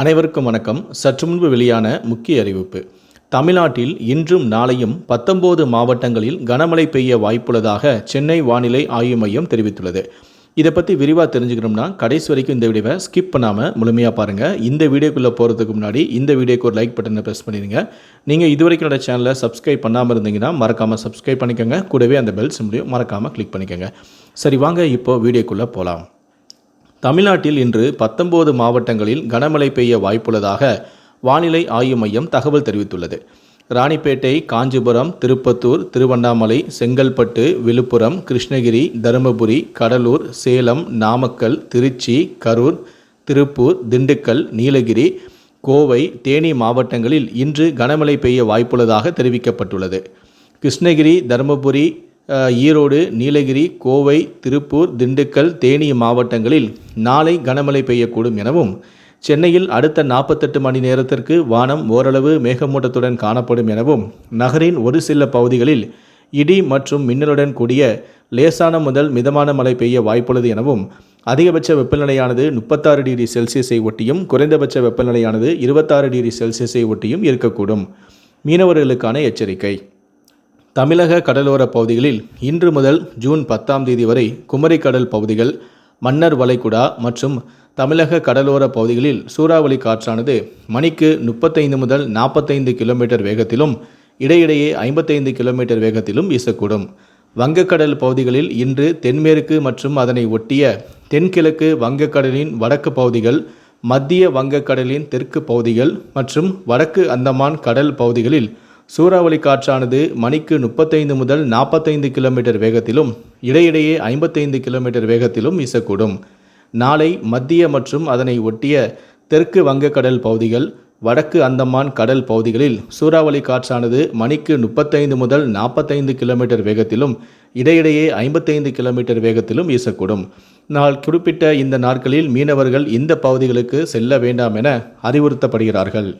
அனைவருக்கும் வணக்கம். சற்று முன்பு வெளியான முக்கிய அறிவிப்பு. தமிழ்நாட்டில் இன்றும் நாளையும் பத்தொன்பது மாவட்டங்களில் கனமழை பெய்ய வாய்ப்புள்ளதாக சென்னை வானிலை ஆய்வு மையம் தெரிவித்துள்ளது. இதை பற்றி விரிவாக தெரிஞ்சுக்கணும்னா கடைசி வரைக்கும் இந்த வீடியோவை ஸ்கிப் பண்ணாமல் முழுமையாக பாருங்கள் இந்த வீடியோக்குள்ளே போகிறதுக்கு முன்னாடி இந்த வீடியோக்கு ஒரு லைக் பட்டனை ப்ரெஸ் பண்ணிடுங்க. நீங்கள் இது வரைக்கும் என்னோட சேனலை சப்ஸ்கிரைப் பண்ணாமல் இருந்தீங்கன்னா மறக்காமல் சப்ஸ்கிரைப் பண்ணிக்கோங்க. கூடவே அந்த பெல் சிம்லையும் மறக்காமல் கிளிக் பண்ணிக்கோங்க. சரி வாங்க இப்போது வீடியோக்குள்ளே போகலாம் தமிழ்நாட்டில் இன்று பத்தொன்பது மாவட்டங்களில் கனமழை பெய்ய வாய்ப்புள்ளதாக வானிலை ஆய்வு மையம் தகவல் தெரிவித்துள்ளது. ராணிப்பேட்டை காஞ்சிபுரம் திருப்பத்தூர் திருவண்ணாமலை செங்கல்பட்டு விழுப்புரம் கிருஷ்ணகிரி தருமபுரி கடலூர் சேலம் நாமக்கல் திருச்சி கரூர் திருப்பூர் திண்டுக்கல் நீலகிரி கோவை தேனி மாவட்டங்களில் இன்று கனமழை பெய்ய வாய்ப்புள்ளதாக தெரிவிக்கப்பட்டுள்ளது. கிருஷ்ணகிரி தருமபுரி ஈரோடு நீலகிரி கோவை திருப்பூர் திண்டுக்கல் தேனி மாவட்டங்களில் நாளை கனமழை பெய்யக்கூடும் எனவும் சென்னையில் அடுத்த நாற்பத்தெட்டு மணி நேரத்திற்கு வானம் ஓரளவு மேகமூட்டத்துடன் காணப்படும் எனவும் நகரின் ஒரு சில பகுதிகளில் இடி மற்றும் மின்னலுடன் கூடிய லேசான முதல் மிதமான மழை பெய்ய வாய்ப்புள்ளது எனவும் அதிகபட்ச வெப்பநிலையானது முப்பத்தாறு டிகிரி செல்சியஸை ஒட்டியும் குறைந்தபட்ச வெப்பநிலையானது இருபத்தாறு டிகிரி செல்சியஸை ஒட்டியும் இருக்கக்கூடும். மீனவர்களுக்கான எச்சரிக்கை. தமிழக கடலோர பகுதிகளில் இன்று முதல் ஜூன் பத்தாம் தேதி வரை குமரிக்கடல் பகுதிகள் மன்னர் வளைகுடா மற்றும் தமிழக கடலோர பகுதிகளில் சூறாவளி காற்றானது மணிக்கு முப்பத்தைந்து முதல் நாற்பத்தைந்து கிலோமீட்டர் வேகத்திலும் இடையிடையே ஐம்பத்தைந்து கிலோமீட்டர் வேகத்திலும் வீசக்கூடும். வங்கக்கடல் பகுதிகளில் இன்று தென்மேற்கு மற்றும் அதனை ஒட்டிய தென்கிழக்கு வங்கக்கடலின் வடக்கு பகுதிகள் மத்திய வங்கக்கடலின் தெற்கு பகுதிகள் மற்றும் வடக்கு அந்தமான் கடல் பகுதிகளில் சூறாவளி காற்றானது மணிக்கு முப்பத்தைந்து முதல் நாற்பத்தைந்து கிலோமீட்டர் வேகத்திலும் இடையிடையே ஐம்பத்தைந்து கிலோமீட்டர் வேகத்திலும் வீசக்கூடும். நாளை மத்திய மற்றும் அதனை ஒட்டிய தெற்கு வங்கக்கடல் பகுதிகள் வடக்கு அந்தமான் கடல் பகுதிகளில் சூறாவளி காற்றானது மணிக்கு முப்பத்தைந்து முதல் நாற்பத்தைந்து கிலோமீட்டர் வேகத்திலும் இடையிடையே ஐம்பத்தைந்து கிலோமீட்டர் வேகத்திலும் வீசக்கூடும். நாள் குறிப்பிட்ட இந்த நாட்களில் மீனவர்கள் இந்த பகுதிகளுக்கு செல்ல வேண்டாம் என அறிவுறுத்தப்படுகிறார்கள்.